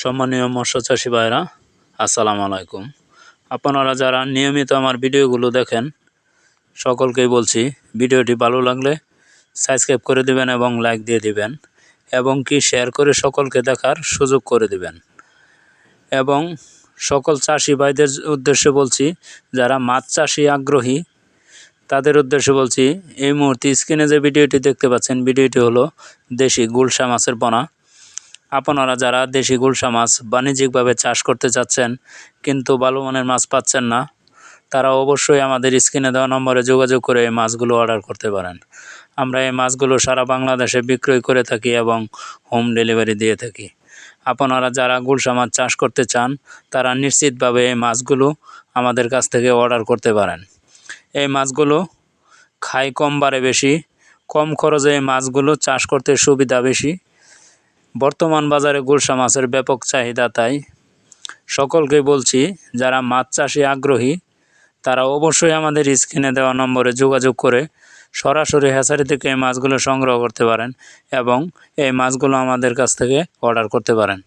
সম্মানীয় মৎস্য চাষি ভাইরা, আসসালামু আলাইকুম। আপনারা যারা নিয়মিত আমার ভিডিওগুলো দেখেন, সকলকেই বলছি, ভিডিওটি ভালো লাগলে সাবস্ক্রাইব করে দিবেন এবং লাইক দিয়ে দিবেন, এবং কি শেয়ার করে সকলকে দেখার সুযোগ করে দিবেন। এবং সকল চাষি ভাইদের উদ্দেশ্যে বলছি, যারা মাছ চাষি আগ্রহী, তাদের উদ্দেশ্যে বলছি, এই মুহূর্তে স্ক্রিনে যে ভিডিওটি দেখতে পাচ্ছেন, ভিডিওটি হলো দেশি গুলশা মাছের পোনা। আপনারা যারা দেশি গুলশা মাছ বাণিজ্যিকভাবে চাষ করতে চাচ্ছেন কিন্তু ভালো মানের মাছ পাচ্ছেন না, তারা অবশ্যই আমাদের স্ক্রিনে দেওয়া নম্বরে যোগাযোগ করে এই মাছগুলো অর্ডার করতে পারেন। আমরা এই মাছগুলো সারা বাংলাদেশে বিক্রয় করে থাকি এবং হোম ডেলিভারি দিয়ে থাকি। আপনারা যারা গুলশা মাছ চাষ করতে চান, তারা নিশ্চিতভাবে এই মাছগুলো আমাদের কাছ থেকে অর্ডার করতে পারেন। এই মাছগুলো খাই কম বাড়ে বেশি, কম খরচে এই মাছগুলো চাষ করতে সুবিধা বেশি বর্তমান বাজারে গুলশা মাছের ব্যাপক চাহিদা তাই সকলকে বলছি, যারা মাছ চাষে আগ্রহী, তারা অবশ্যই আমাদের স্ক্রিনে দেওয়া নম্বরে যোগাযোগ করে সরাসরি হ্যাচারি থেকে এই মাছগুলো সংগ্রহ করতে পারেন এবং এই মাছগুলো আমাদের কাছ থেকে অর্ডার করতে পারেন।